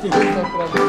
Спасибо.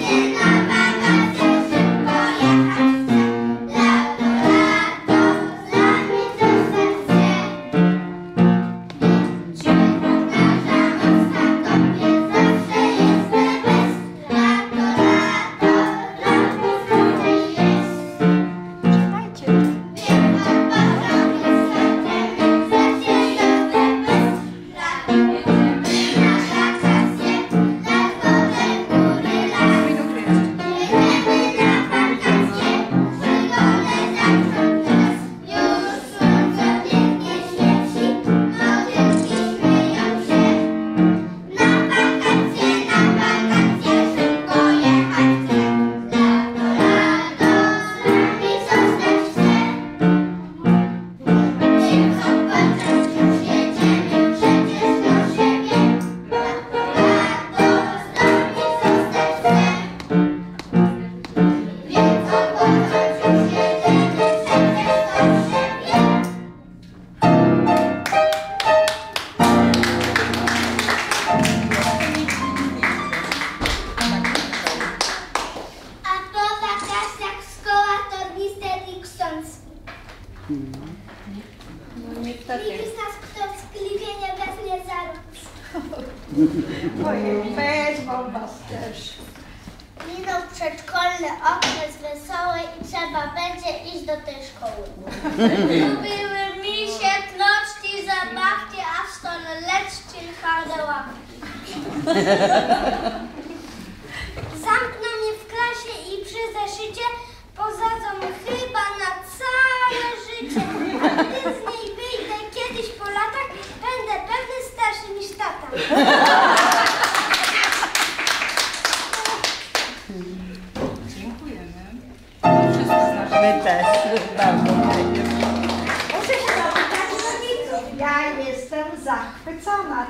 Yeah. Trzeba będzie iść do tej szkoły. Lubiły misie, knoczki, zabawki, a w stole leczki, twarde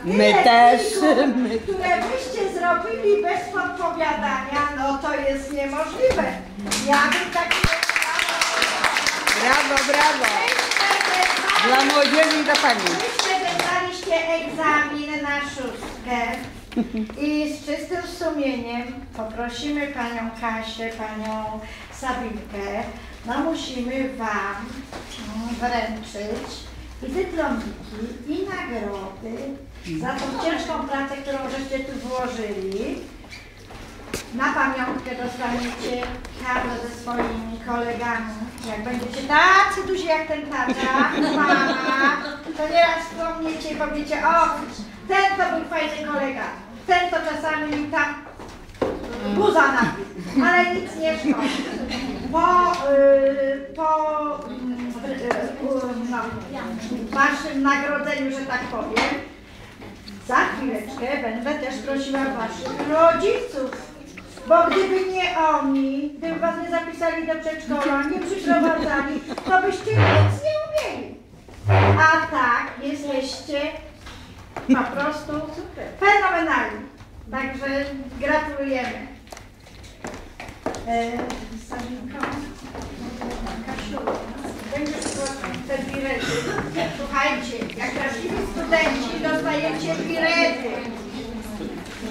My też, my które byście zrobili bez podpowiadania, no to jest niemożliwe. Ja bym tak Brawo, brawo. Dla młodzieży i dla pani. Myślę, że zdaliście egzamin na szóstkę i z czystym sumieniem poprosimy panią Kasię, panią Sabinkę, no musimy wam wręczyć dyplomiki, i nagrody za tą ciężką pracę, którą żeście tu włożyli. Na pamiątkę dostaniecie kartę ze swoimi kolegami. Jak będziecie tacy duzi jak ten tata, mama, to nieraz wspomniecie i powiecie, o, ten to był fajny kolega, ten to czasami mi tam guza nabił, ale nic nie szkodzi. Po, y, po y, y, y, waszym nagrodzeniu, że tak powiem, za chwileczkę będę też prosiła waszych rodziców. Bo gdyby nie oni, gdyby was nie zapisali do przedszkola, nie przyprowadzali, to byście nic nie umieli. A tak, jesteście po prostu fenomenalni. Także gratulujemy. E, będziesz te birety. Słuchajcie, jak prawdziwi studenci dostajecie birety.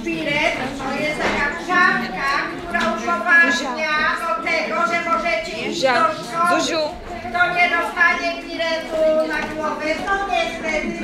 Bilet to jest taka czapka, która upoważnia do tego, że możecie iść do szkoły. Kto nie dostanie biletu na głowę, to niestety